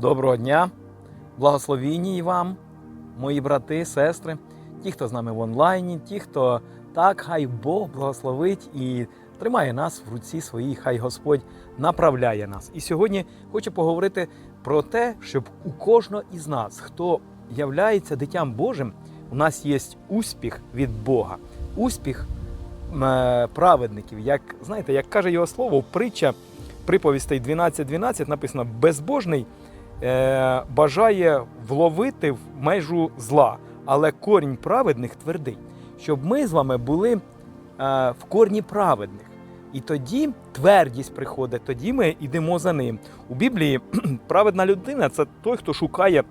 Доброго дня, благословіння і вам, мої брати, сестри, ті, хто з нами в онлайні, ті, хто так, хай Бог благословить і тримає нас в руці своїй, хай Господь направляє нас. І сьогодні хочу поговорити про те, щоб у кожного із нас, хто являється дитям Божим, у нас є успіх від Бога, успіх е, праведників. Як знаєте, як каже його слово, притча приповістей 12.12 написано: безбожний бажає вловити в межу зла, але корінь праведних твердий. Щоб ми з вами були е, в корні праведних. І тоді твердість приходить, тоді ми йдемо за ним. У Біблії праведна людина це той, хто шукає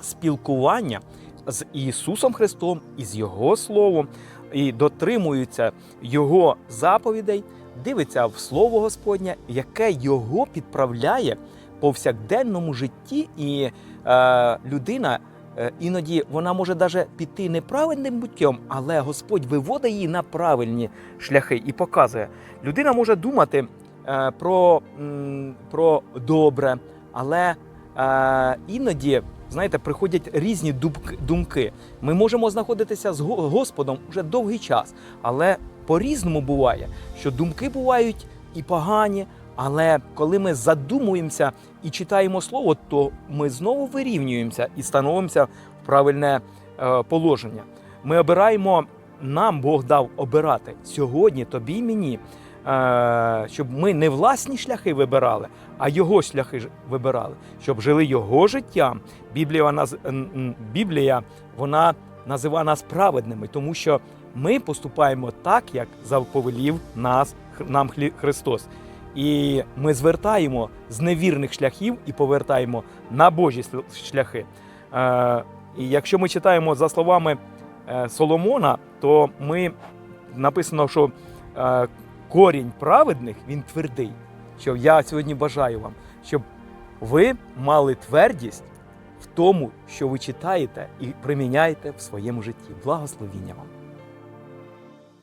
спілкування з Ісусом Христом і з Його Словом, і дотримується Його заповідей, дивиться в Слово Господнє, яке його підправляє повсякденному житті, і е, людина. е, Іноді вона може навіть піти неправильним путем, але Господь виводить її на правильні шляхи і показує. Людина може думати е, про, м, про добре, але е, іноді, знаєте, приходять різні думки. Ми можемо знаходитися з Господом вже довгий час, але по-різному буває, що думки бувають і погані. Але коли ми задумуємося і читаємо слово, то ми знову вирівнюємося і становимося в правильне е, положення. Ми обираємо, нам Бог дав обирати сьогодні, тобі і мені, е, щоб ми не власні шляхи вибирали, а його шляхи вибирали, щоб жили його життям. Біблія, Біблія вона називає нас праведними, тому що ми поступаємо так, як заповелів нас нам Христос. І ми звертаємо з невірних шляхів і повертаємо на Божі шляхи. Е, і якщо ми читаємо за словами е, Соломона, то ми написано, що е, корінь праведних він твердий. Що я сьогодні бажаю вам, щоб ви мали твердість в тому, що ви читаєте і приміняєте в своєму житті. Благословіння вам!